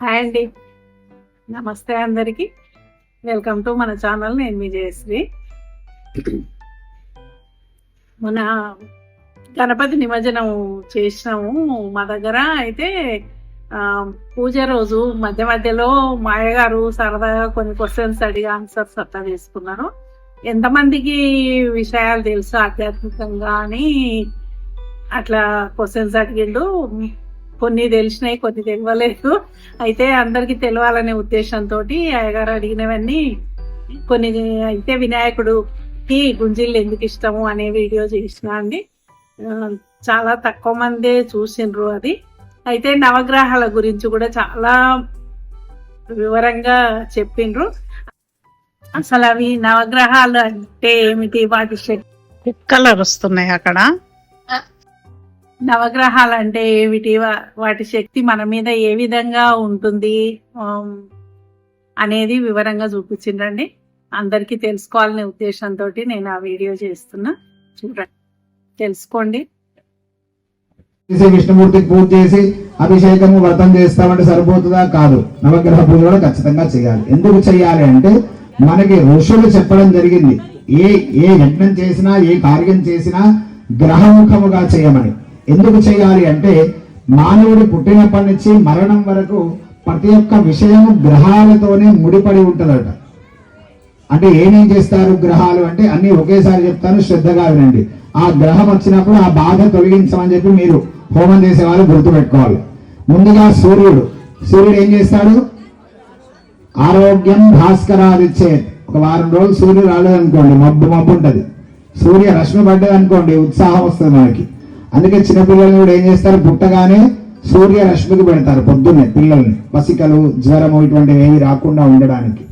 Hi అండి. నమస్తే అందరికి. వెల్కమ్ టు మన ఛానల్. నేను విజయశ్రీ మన గణపతి నిమజ్జనం చేసినాము మా దగ్గర. అయితే పూజ రోజు మధ్య మధ్యలో మాయగారు సరదాగా కొన్ని క్వశ్చన్స్ అడిగి ఆన్సర్స్ అట్లా చేసుకున్నాను ఎంతమందికి విషయాలు తెలుసు ఆధ్యాత్మికంగా అని అట్లా క్వశ్చన్స్ అడిగిండు. కొన్ని తెలిసినాయి కొన్ని తెలియలేదు. అయితే అందరికి తెలియాలనే ఉద్దేశంతో అయ్యగారు అడిగినవన్నీ కొన్ని అయితే వినాయకుడుకి గుంజిళ్ళు ఎందుకు ఇష్టము అనే వీడియో చేసిన అండి. చాలా తక్కువ మందే చూసిండ్రు అది. అయితే నవగ్రహాల గురించి కూడా చాలా వివరంగా చెప్పిండ్రు అసలు అవి నవగ్రహాలు అంటే ఏమిటి? వాటి కలర్ వస్తున్నాయి అక్కడ. నవగ్రహాలు అంటే ఏమిటి వాటి శక్తి మన మీద ఏ విధంగా ఉంటుంది? అనేది వివరంగా చూపించిండండి. అందరికీ తెలుసుకోవాలనే ఉద్దేశంతో నేను ఆ వీడియో చేస్తున్నా. చూడండి. తెలుసుకోండి. శ్రీ విష్ణుమూర్తికి పూజ చేసి అభిషేకము వ్రతం చేస్తామంటే సరిపోతుందా? కాదు. నవగ్రహ పూజ కూడా ఖచ్చితంగా చేయాలి. ఎందుకు చేయాలి అంటే మనకి ఋషులు చెప్పడం జరిగింది. ఏ ఏ యజ్ఞం చేసినా ఏ కార్యం చేసినా గ్రహముఖముగా చేయమని. ఎందుకు చేయాలి అంటే మానవుడు పుట్టినప్పటి నుంచి మరణం వరకు ప్రతి ఒక్క విషయము గ్రహాలతోనే ముడిపడి ఉంటుందట. అంటే ఏమేం చేస్తారు గ్రహాలు అంటే అన్ని ఒకేసారి చెప్తాను శ్రద్ధగా వినండి. ఆ గ్రహం వచ్చినప్పుడు ఆ బాధ తొలగించమని చెప్పి మీరు హోమం చేసేవాళ్ళు గుర్తుపెట్టుకోవాలి. ముందుగా సూర్యుడు. సూర్యుడు ఏం చేస్తాడు? ఆరోగ్యం భాస్కరాదిచ్చే ఒక వారం రోజులు సూర్యుడు రాలేదనుకోండి మబ్బు మబ్బు ఉంటుంది. సూర్య రశ్మి పడ్డది అనుకోండి ఉత్సాహం వస్తుంది మనకి. అందుకే చిన్నపిల్లల్ని కూడా ఏం చేస్తారు? పుట్టగానే సూర్యరశ్మికి పెడతారు పొద్దున్నే పిల్లల్ని. పసికలు జ్వరము ఇటువంటివి ఏవి రాకుండా ఉండడానికి.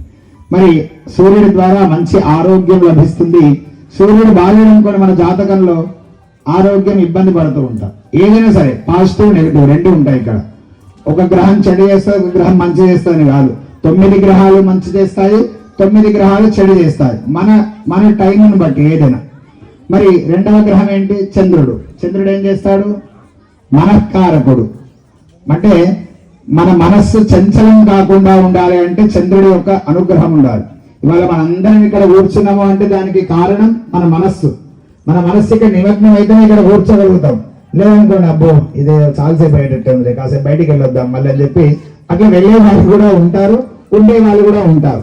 మరి సూర్యుడి ద్వారా మంచి ఆరోగ్యం లభిస్తుంది. సూర్యుడు బాగాలేదనుకోండి మన జాతకంలో ఆరోగ్యం ఇబ్బంది పడుతూ ఉంటాం. ఏదైనా సరే పాజిటివ్ నెగిటివ్ రెండు ఉంటాయి ఇక్కడ. ఒక గ్రహం చెడు చేస్తుంది ఒక గ్రహం మంచి చేస్తుంది కాదు. తొమ్మిది గ్రహాలు మంచి చేస్తాయి తొమ్మిది గ్రహాలు చెడు చేస్తాయి. మన మన టైంను బట్టి ఏదైనా. మరి రెండవ గ్రహం ఏంటి? చంద్రుడు. చంద్రుడు ఏం చేస్తాడు? మనఃకారకుడు. అంటే మన మనస్సు చంచలం కాకుండా ఉండాలి అంటే చంద్రుడి యొక్క అనుగ్రహం ఉండాలి. ఇవాళ మనందరం ఇక్కడ కూర్చున్నాము అంటే దానికి కారణం మన మనస్సు. మన మనస్సు ఇక్కడ నిమగ్నం అయితేనే ఇక్కడ కూర్చోగలుగుతాం. లేదనుకోండి అబ్బో ఇదే చాలాసేపు అయ్యేటట్టు ఉంది. కాసేపు బయటికి వెళ్ళొద్దాం మళ్ళీ అని చెప్పి అట్లా వెళ్ళే వాళ్ళు కూడా ఉంటారు ఉండే వాళ్ళు కూడా ఉంటారు.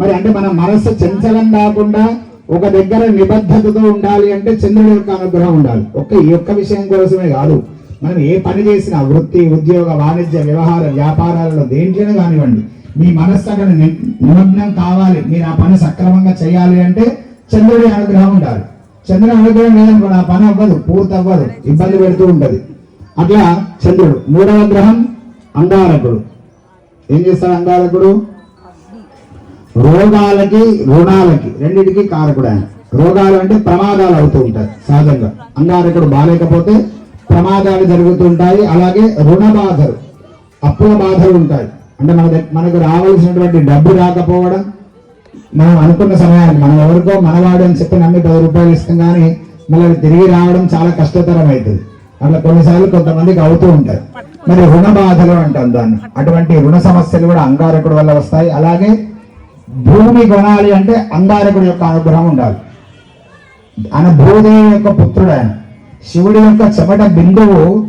మరి అంటే మన మనస్సు చంచలం కాకుండా ఒక దగ్గర నిబద్ధతతో ఉండాలి అంటే చంద్రుడి యొక్క అనుగ్రహం ఉండాలి. ఒక్క ఈ ఒక్క విషయం కోసమే కాదు. మనం ఏ పని చేసినా వృత్తి ఉద్యోగ వాణిజ్య వ్యవహార వ్యాపారాలలో దేంట్లోనే కానివ్వండి. మీ మనస్సు అక్కడ నిమగ్నం కావాలి. మీరు ఆ పని సక్రమంగా చేయాలి అంటే చంద్రుడి అనుగ్రహం ఉండాలి. చంద్రుడి అనుగ్రహం లేదనుకోండి ఆ పని అవ్వదు పూర్తి అవ్వదు ఇబ్బంది పెడుతూ ఉంటుంది. అట్లా చంద్రుడు మూడవ గ్రహం అంగారకుడు. ఏం చేస్తాడు అంగారకుడు? రోగాలకి రుణాలకి రెండింటికి కారకుడు ఆయన. రోగాలు అంటే ప్రమాదాలు అవుతూ ఉంటాయి సహజంగా. అంగారకుడు బాగాలేకపోతే ప్రమాదాలు జరుగుతుంటాయి అలాగే రుణ బాధలు అప్పుల బాధలు ఉంటాయి. అంటే మన మనకు రావాల్సినటువంటి డబ్బు రాకపోవడం మనం అనుకున్న సమయానికి మనం ఎవరికో మనవాడు అని చెప్పి నమ్మి పది రూపాయలు ఇస్తాం కానీ మళ్ళీ తిరిగి రావడం చాలా కష్టతరం అవుతుంది. అట్లా కొన్నిసార్లు కొంతమందికి అవుతూ ఉంటాయి. మరి రుణ బాధలు అంటాం దాన్ని. అటువంటి రుణ సమస్యలు కూడా అంగారకుడు వల్ల వస్తాయి. అలాగే భూమి కొనాలి అంటే అంగారకుడి యొక్క అనుగ్రహం ఉండాలి. ఆయన భూదేవి యొక్క పుత్రుడు ఆయన. శివుడి యొక్క చెమట బిందువు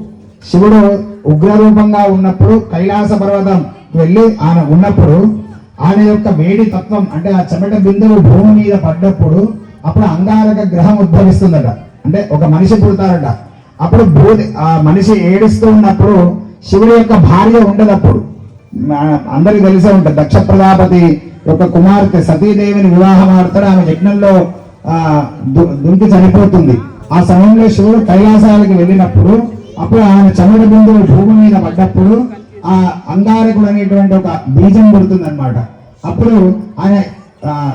శివుడు ఉగ్రరూపంగా ఉన్నప్పుడు కైలాస పర్వతం వెళ్ళి ఆయన ఉన్నప్పుడు ఆయన యొక్క వేడి తత్వం అంటే ఆ చెమట బిందువు భూమి మీద పడ్డప్పుడు అప్పుడు అంగారక గ్రహం ఉద్భవిస్తుందట. అంటే ఒక మనిషి పుడతారట. అప్పుడు భూది ఆ మనిషి ఏడుస్తూ ఉన్నప్పుడు శివుడి యొక్క భార్య ఉండదప్పుడు. మా- అందరికీ తెలిసే ఉంటుంది. దక్ష ప్రజాపతి ఒక కుమార్తె సతీదేవిని వివాహం ఆడతాడు. ఆమె యజ్ఞంలో ఆ దు- దుంకి చనిపోతుంది. ఆ సమయంలో శివుడు కైలాసాలకి వెళ్ళినప్పుడు అప్పుడు ఆయన చముడ బిందువు భూమి మీద పడ్డప్పుడు ఆ అంగారకుడు అనేటువంటి ఒక బీజం పుడుతుంది అనమాట అప్పుడు ఆయన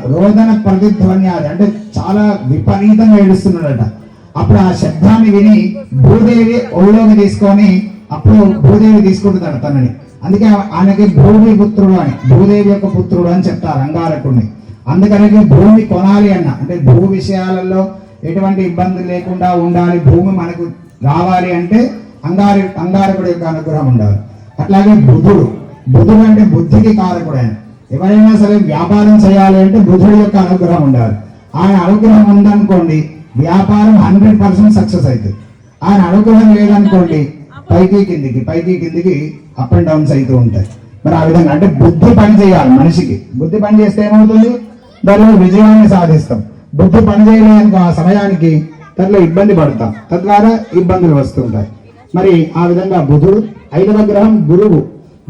రోదన ప్రతిధ్వని అది అంటే చాలా విపరీతంగా ఏడుస్తున్నాడట. అప్పుడు ఆ శబ్దాన్ని విని భూదేవి ఒళ్ళోకి తీసుకొని అప్పుడు భూదేవి తీసుకుంటుందట తనని. అందుకే ఆయనకి భూమి పుత్రుడు అని భూదేవి యొక్క పుత్రుడు అని చెప్తారు అంగారకుడిని. అందుకనే భూమి కొనాలి అన్న. అంటే భూ విషయాలలో ఎటువంటి ఇబ్బంది లేకుండా ఉండాలి భూమి మనకు రావాలి అంటే అంగారి అంగారకుడి యొక్క అనుగ్రహం ఉండాలి. అట్లాగే బుధుడు బుధుడు అంటే బుద్ధికి కారకుడు ఆయన. ఎవరైనా సరే వ్యాపారం చేయాలి అంటే బుధుడి యొక్క అనుగ్రహం ఉండాలి. ఆయన అనుగ్రహం ఉందనుకోండి వ్యాపారం హండ్రెడ్ పర్సెంట్ సక్సెస్ అవుతుంది. ఆయన అనుగ్రహం లేదనుకోండి పైకి కిందికి పైకి కిందికి అప్ అండ్ డౌన్స్ అవుతూ ఉంటాయి. మరి ఆ విధంగా అంటే బుద్ధి పని చేయాలి మనిషికి. బుద్ధి పని చేస్తే ఏమవుతుంది? దానిలో విజయాన్ని సాధిస్తాం. బుద్ధి పని చేయలేదనుకో ఆ సమయానికి దాంట్లో ఇబ్బంది పడతాం. తద్వారా ఇబ్బందులు వస్తుంటాయి. మరి ఆ విధంగా బుధుడు ఐదవ గ్రహం గురువు.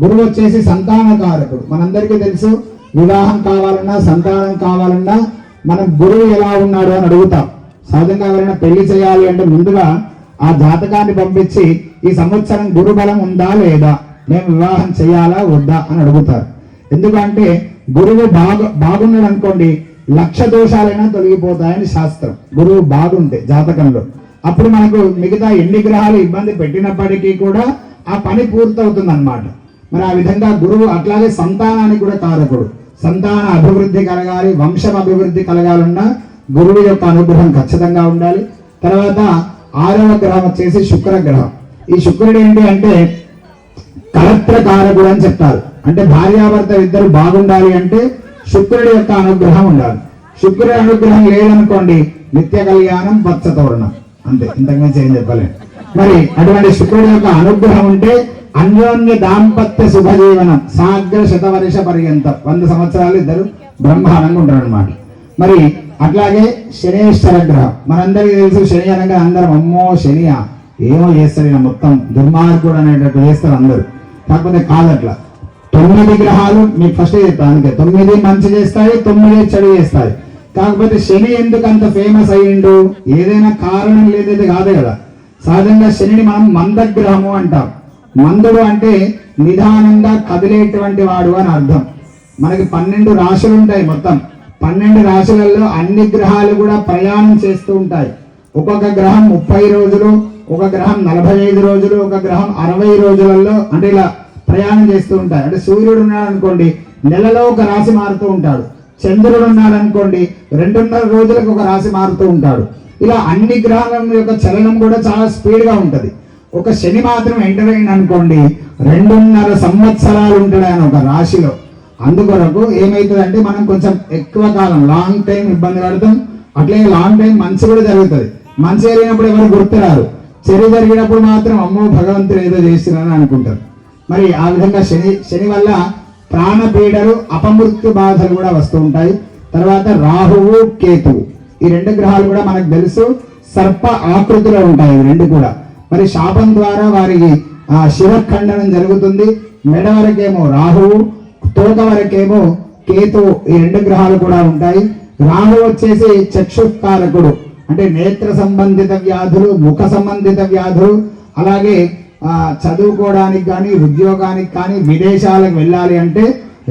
గురువు వచ్చేసి సంతానకారకుడు. మనందరికీ తెలుసు వివాహం కావాలన్నా సంతానం కావాలన్నా మనం గురువు ఎలా ఉన్నాడు అని అడుగుతాం. సహజంగా ఎవరైనా పెళ్ళి చేయాలి అంటే ముందుగా ఆ జాతకాన్ని పంపించి ఈ సంవత్సరం గురు బలం ఉందా లేదా? మేము వివాహం చేయాలా వద్దా అని అడుగుతారు. ఎందుకంటే గురువు బాగు బాగున్నాడు అనుకోండి లక్ష దోషాలైనా తొలగిపోతాయని శాస్త్రం. గురువు బాగుంటే జాతకంలో. అప్పుడు మనకు మిగతా ఎన్ని గ్రహాలు ఇబ్బంది పెట్టినప్పటికీ కూడా ఆ పని పూర్తవుతుంది అనమాట మరి ఆ విధంగా గురువు అట్లాగే సంతానానికి కూడా కారకుడు సంతాన అభివృద్ధి కలగాలి వంశం అభివృద్ధి కలగాలన్నా గురువు యొక్క అనుగ్రహం ఖచ్చితంగా ఉండాలి. తర్వాత ఆరవ గ్రహం వచ్చేసి శుక్ర గ్రహం ఈ శుక్రుడు ఏంటి అంటే కలత్రకారకుడు అని చెప్తారు. అంటే భార్యాభర్త ఇద్దరు బాగుండాలి అంటే శుక్రుడి యొక్క అనుగ్రహం ఉండాలి. శుక్రుడి అనుగ్రహం లేదనుకోండి నిత్య కళ్యాణం పచ్చ తోరణం అంతే ఇంతకుమించి ఏం చెప్పలేం. మరి అటువంటి శుక్రుడి యొక్క అనుగ్రహం ఉంటే అన్యోన్య దాంపత్య శుభజీవనం సాగ్ర శతవర్ష పర్యంతం. వంద సంవత్సరాలు ఇద్దరు బ్రహ్మాండంగా ఉంటారు అనమాట మరి అట్లాగే శనేశ్వర గ్రహం మనందరికీ తెలుసు శని అనగా అందరం అమ్మో శనియా. ఏమో చేస్తారు ఈయన మొత్తం. దుర్మార్గుడు అనేటట్టు చేస్తారు అందరూ. కాకపోతే కాదట్లా తొమ్మిది గ్రహాలు మీకు ఫస్ట్ చెప్తాను అందుకే. తొమ్మిది మంచి చేస్తాయి తొమ్మిది చెడు చేస్తాయి. కాకపోతే శని ఎందుకు అంత ఫేమస్ అయ్యిండు? ఏదైనా కారణం లేదైతే కాదు కదా. సహజంగా శనిని మనం మందగ్రహము అంటాం. మందుడు అంటే నిదానంగా కదిలేటువంటి వాడు అని అర్థం. మనకి పన్నెండు రాశులు ఉంటాయి మొత్తం. పన్నెండు రాశులలో అన్ని గ్రహాలు కూడా ప్రయాణం చేస్తూ ఉంటాయి. ఒక్కొక్క గ్రహం ముప్పై రోజులు ఒక గ్రహం నలభై ఐదు రోజులు ఒక గ్రహం అరవై రోజులలో అంటే ఇలా ప్రయాణం చేస్తూ ఉంటాయి. అంటే సూర్యుడు ఉన్నాడు అనుకోండి నెలలో ఒక రాశి మారుతూ ఉంటాడు. చంద్రుడు ఉన్నాడు అనుకోండి రెండున్నర రోజులకు ఒక రాశి మారుతూ ఉంటాడు. ఇలా అన్ని గ్రహాల యొక్క చలనం కూడా చాలా స్పీడ్గా ఉంటుంది. ఒక శని మాత్రం ఎంటర్ అయింది అనుకోండి రెండున్నర సంవత్సరాలు ఉంటాడు ఆయన ఒక రాశిలో. అందుకొరకు ఏమవుతుందంటే మనం కొంచెం ఎక్కువ కాలం లాంగ్ టైం ఇబ్బంది పడతాం. అట్లే లాంగ్ టైం మంచి కూడా జరుగుతుంది. మంచి జరిగినప్పుడు ఎవరు గుర్తురారు? చెడు జరిగినప్పుడు మాత్రం అమ్మో భగవంతుడు ఏదో చేస్తున్నారని అనుకుంటారు. మరి ఆ విధంగా శని శని వల్ల ప్రాణపీడలు అపమృత్యు బాధలు కూడా వస్తూ ఉంటాయి. తర్వాత రాహువు కేతువు. ఈ రెండు గ్రహాలు కూడా మనకు తెలుసు. సర్ప ఆకృతిలో ఉంటాయి రెండు కూడా. మరి శాపం ద్వారా వారికి ఆ శివఖండనం జరుగుతుంది. మెడ వరకేమో రాహువు తోక వరకేమో కేతు ఈ రెండు గ్రహాలు కూడా ఉంటాయి. రాహు వచ్చేసి చక్షుకారకుడు అంటే నేత్ర సంబంధిత వ్యాధులు ముఖ సంబంధిత వ్యాధులు అలాగే చదువుకోవడానికి కానీ ఉద్యోగానికి కానీ విదేశాలకు వెళ్ళాలి అంటే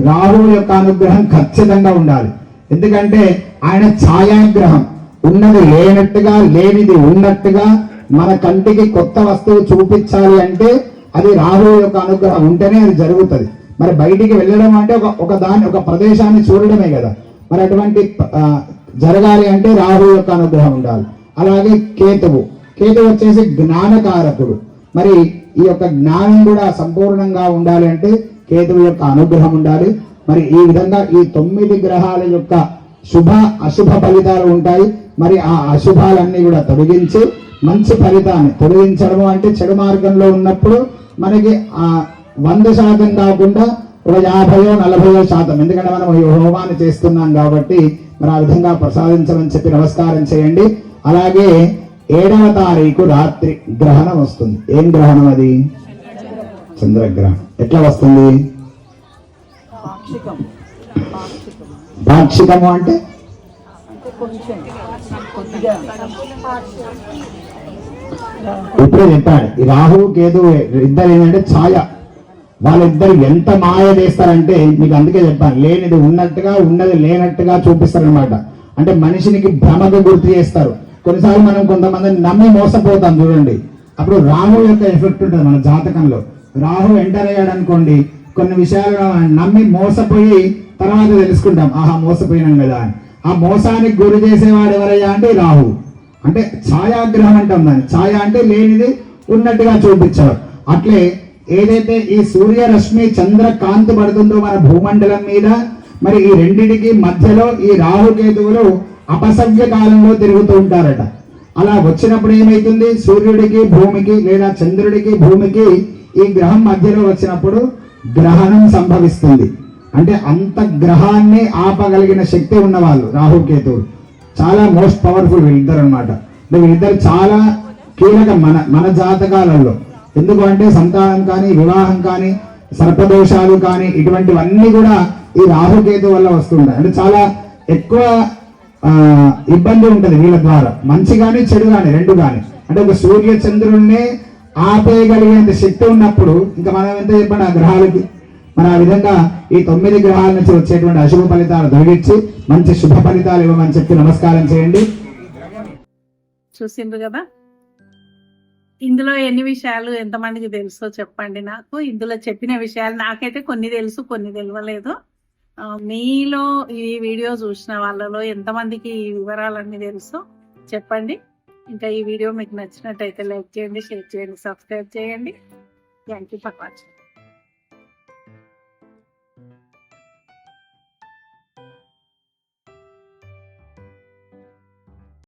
రాహువు యొక్క అనుగ్రహం ఖచ్చితంగా ఉండాలి. ఎందుకంటే ఆయన ఛాయాగ్రహం ఉన్నది లేనట్టుగా లేనిది ఉన్నట్టుగా మన కంటికి కొత్త వస్తువు చూపించాలి అంటే అది రాహువు యొక్క అనుగ్రహం ఉంటేనే అది జరుగుతుంది. మరి బయటికి వెళ్ళడం అంటే ఒక ఒక దాని ఒక ప్రదేశాన్ని చూడడమే కదా. మరి అటువంటి జరగాలి అంటే రాహువు యొక్క అనుగ్రహం ఉండాలి. అలాగే కేతువు. కేతువు వచ్చేసి జ్ఞానకారకుడు. మరి ఈ యొక్క జ్ఞానం కూడా సంపూర్ణంగా ఉండాలి అంటే కేతువు యొక్క అనుగ్రహం ఉండాలి. మరి ఈ విధంగా ఈ తొమ్మిది గ్రహాల యొక్క శుభ అశుభ ఫలితాలు ఉంటాయి. మరి ఆ అశుభాలన్నీ కూడా తొలగించి మంచి ఫలితాన్ని తొలగించడము అంటే చెడు మార్గంలో ఉన్నప్పుడు మనకి ఆ వంద శాతం కాకుండా ఒక యాభయో నలభయో శాతం. ఎందుకంటే మనం ఈ హోమాన్ని చేస్తున్నాం కాబట్టి మరి ఆ విధంగా ప్రసాదించమని చెప్పి నమస్కారం చేయండి. అలాగే ఏడవ తారీఖు రాత్రి గ్రహణం వస్తుంది. ఏం గ్రహణం అది? చంద్రగ్రహణం. ఎట్లా వస్తుంది? పాక్షికం. పాక్షికం పాక్షికము అంటే? ఇప్పుడే చెప్పాడు. ఈ రాహు కేతు ఇద్దరు ఏంటంటే ఛాయ. వాళ్ళిద్దరు ఎంత మాయ చేస్తారంటే మీకు అందుకే చెప్పాను లేనిది ఉన్నట్టుగా ఉన్నది లేనట్టుగా చూపిస్తారనమాట అంటే మనిషినికి భ్రమకు గుర్తు చేస్తారు. కొన్నిసార్లు మనం కొంతమందిని నమ్మి మోసపోతాం చూడండి. అప్పుడు రాహు యొక్క ఎఫెక్ట్ ఉంటుంది మన జాతకంలో. రాహు ఎంటర్ అయ్యాడు అనుకోండి కొన్ని విషయాలు నమ్మి మోసపోయి తర్వాత తెలుసుకుంటాం. ఆహా మోసపోయినాం కదా అని. ఆ మోసానికి గురి చేసేవాడు ఎవరయ్యా అంటే రాహు. అంటే ఛాయాగ్రహం అంటాం దాన్ని. ఛాయ అంటే లేనిది ఉన్నట్టుగా చూపించారు అట్లే ఏదైతే ఈ సూర్యరశ్మి చంద్ర కాంతి పడుతుందో మన భూమండలం మీద మరి ఈ రెండింటికి మధ్యలో ఈ రాహుకేతువులు అపసవ్య కాలంలో తిరుగుతూ ఉంటారట. అలా వచ్చినప్పుడు ఏమైతుంది? సూర్యుడికి భూమికి లేదా చంద్రుడికి భూమికి ఈ గ్రహం మధ్యలో వచ్చినప్పుడు గ్రహణం సంభవిస్తుంది. అంటే అంత గ్రహాన్ని ఆపగలిగిన శక్తి ఉన్నవాళ్ళు రాహుకేతువులు. చాలా మోస్ట్ పవర్ఫుల్ వీళ్ళిద్దరు అనమాట వీళ్ళిద్దరు చాలా కీలక మన మన జాతకాలలో. ఎందుకు అంటే సంతానం కానీ వివాహం కానీ సర్పదోషాలు కానీ ఇటువంటివన్నీ కూడా ఈ రాహుకేతు వల్ల వస్తుంటాయి. అంటే చాలా ఎక్కువ ఇబ్బంది ఉంటుంది వీళ్ళ ద్వారా. మంచి కానీ చెడు కానీ రెండు కానీ అంటే ఒక సూర్య చంద్రుడిని ఆపేయగలిగేంత శక్తి ఉన్నప్పుడు ఇంకా మనం ఎంత చెప్పండి ఆ గ్రహాలకి? మరి ఆ విధంగా ఈ తొమ్మిది గ్రహాల నుంచి వచ్చేటువంటి అశుభ ఫలితాలు తొలగించి మంచి శుభ ఫలితాలు ఇవ్వమని చెప్పి నమస్కారం చేయండి. చూసిండ్రు కదా? ఇందులో ఎన్ని విషయాలు ఎంతమందికి తెలుసో చెప్పండి నాకు. ఇందులో చెప్పిన విషయాలు నాకైతే కొన్ని తెలుసు కొన్ని తెలియలేదు మీలో ఈ వీడియో చూసిన వాళ్ళలో ఎంతమందికి ఈ వివరాలన్నీ తెలుసో చెప్పండి. ఇంకా ఈ వీడియో మీకు నచ్చినట్టయితే లైక్ చేయండి షేర్ చేయండి సబ్స్క్రైబ్ చేయండి. Thank you for watching.